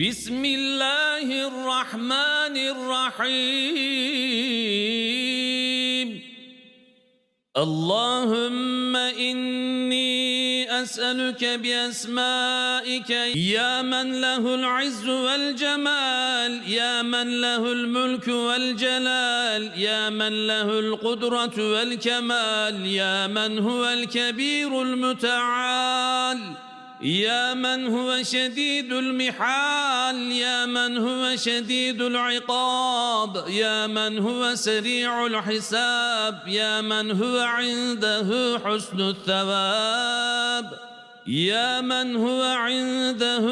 بسم الله الرحمن الرحيم. اللهم إني أسألك بأسمائك. يا من له العز والجمال. يا من له الملك والجلال. يا من له القدرة والكمال. يا من هو الكبير المتعال. يا من هو شديد المحال يا من هو شديد العقاب يا من هو سريع الحساب يا من هو عنده حسن الثواب يا من هو عنده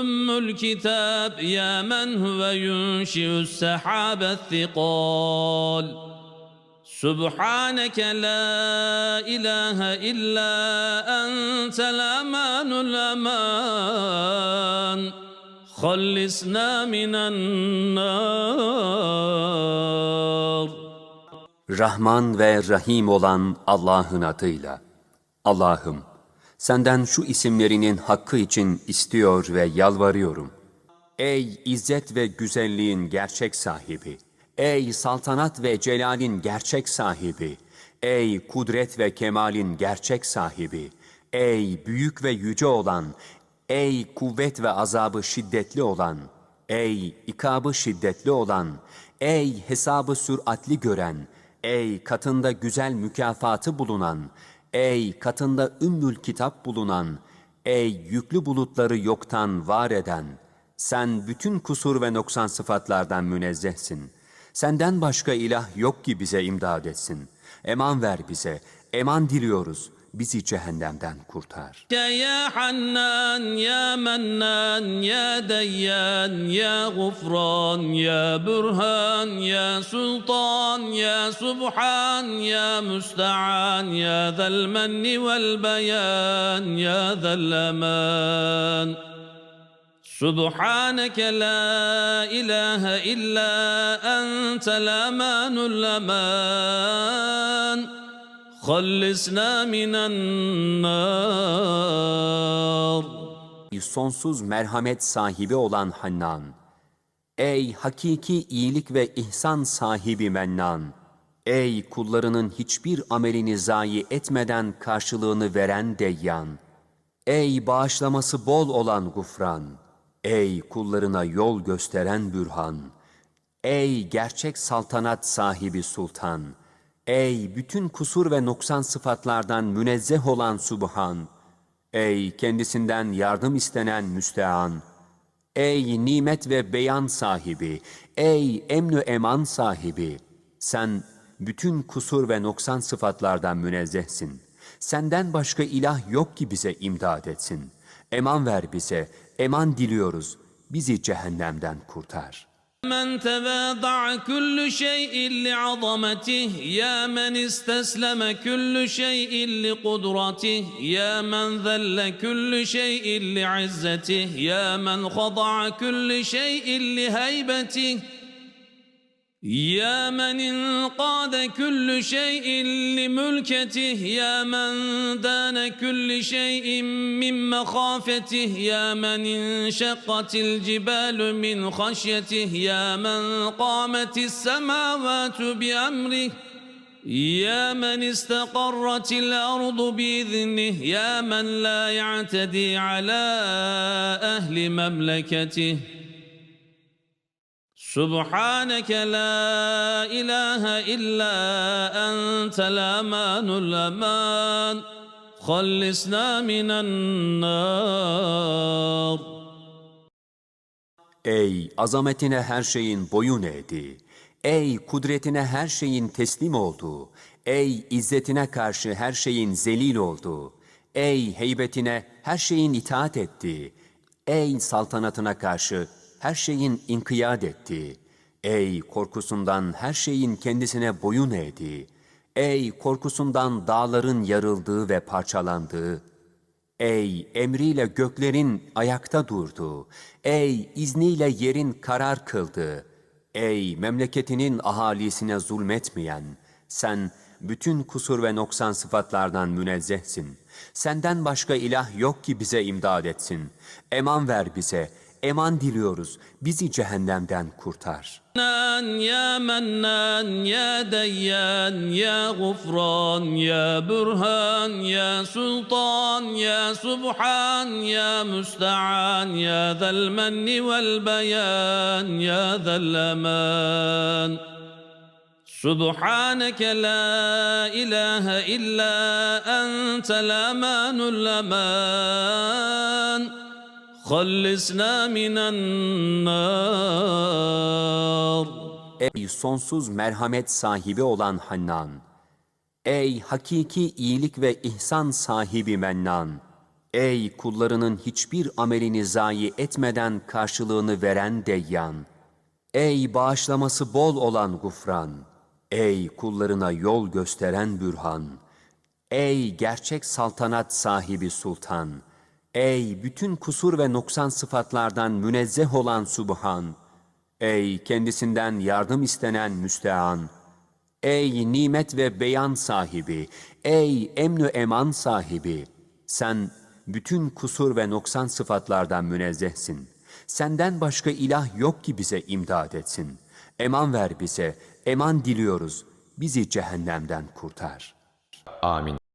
أم الكتاب يا من هو ينشئ السحاب الثقال. سبحانك لا إله إلا أنت الأمان الأمان خلصنا من النار Rahman ve Rahim olan Allah'ın adıyla. Allah'ım, senden şu isimlerinin hakkı için istiyor ve yalvarıyorum. Ey izzet ve güzelliğin gerçek sahibi, Ey saltanat ve celalin gerçek sahibi, ey kudret ve kemalin gerçek sahibi, ey büyük ve yüce olan, ey kuvvet ve azabı şiddetli olan, ey ikabı şiddetli olan, ey hesabı süratli gören, Ey katında güzel mükafatı bulunan, ey katında ümmül kitap bulunan, ey yüklü bulutları yoktan var eden, sen bütün kusur ve noksan sıfatlardan münezzehsin. Senden başka ilah yok ki bize imdad etsin. Eman ver bize, eman diliyoruz. Bizi cehennemden kurtar. Ya ya Hannan, ya Mennan, ya Deyyan, ya Gufran, ya Burhan, ya Sultan, ya Subhan, ya Müsta'an, ya Zel Menni vel Beyan, ya Zel سبحانك لا إله إلا أنت الأمان الأمان خلصنا من النار Sonsuz merhamet sahibi olan Hannan. Ey hakiki iyilik ve ihsan sahibi Mennan. Ey kullarının hiçbir amelini zayi etmeden karşılığını veren Deyyan. Ey bağışlaması bol olan Gufran. Ey kullarına yol gösteren Bürhan. Ey gerçek saltanat sahibi Sultan. Ey bütün kusur ve noksan sıfatlardan münezzeh olan Subhan. Ey kendisinden yardım istenen müstean. Ey nimet ve beyan sahibi, ey emnü eman sahibi. Sen bütün kusur ve noksan sıfatlardan münezzehsin. Senden başka ilah yok ki bize imdad etsin. Eman ver bize, eman diliyoruz. Bizi cehennemden kurtar.'' من تواضع كل شيء لعظمته يا من استسلم كل شيء لقدرته يا من ذل كل شيء لعزته يا من خضع كل شيء لهيبته يا من انقاد كل شيء لملكته يا من دان كل شيء من مخافته يا من انشقت الجبال من خشيته يا من قامت السماوات بأمره يا من استقرت الأرض بإذنه يا من لا يعتدي على أهل مملكته. سبحانك لا إله إلا أنت الأمان الأمان خلصنا من النار Ey azametine her şeyin boyun eğdiği, ey kudretine her şeyin teslim olduğu, ey izzetine karşı her şeyin zelil olduğu, ey heybetine her şeyin itaat ettiği, ey saltanatına karşı her şeyin inkiyat ettiği, ey korkusundan her şeyin kendisine boyun eğdiği, ey korkusundan dağların yarıldığı ve parçalandığı, Ey emriyle göklerin ayakta durduğu, ey izniyle yerin karar kıldığı, ey memleketinin ahalisine zulmetmeyen, sen bütün kusur ve noksan sıfatlardan münezzehsin. Senden başka ilah yok ki bize imdad etsin. Eman ver bize, eman diliyoruz, bizi cehennemden kurtar. منان يا منان يا ديان يا غفران يا برهان يا سلطان يا سبحان يا مستعان يا ذا المن والبيان يا ذا الأمان سبحانك لا إله إلا أنت الأمان الأمان خلصنا من النار Ey sonsuz merhamet sahibi olan Hannan! Ey hakiki iyilik ve ihsan sahibi Mennan! Ey kullarının hiçbir amelini zayi etmeden karşılığını veren Deyyan! Ey bağışlaması bol olan Gufran! Ey kullarına yol gösteren Bürhan! Ey gerçek saltanat sahibi Sultan! Ey bütün kusur ve noksan sıfatlardan münezzeh olan Subhan! Ey kendisinden yardım istenen müstean! Ey nimet ve beyan sahibi! Ey emnü eman sahibi! Sen bütün kusur ve noksan sıfatlardan münezzehsin. Senden başka ilah yok ki bize imdad etsin. Eman ver bize, eman diliyoruz. Bizi cehennemden kurtar. Amin.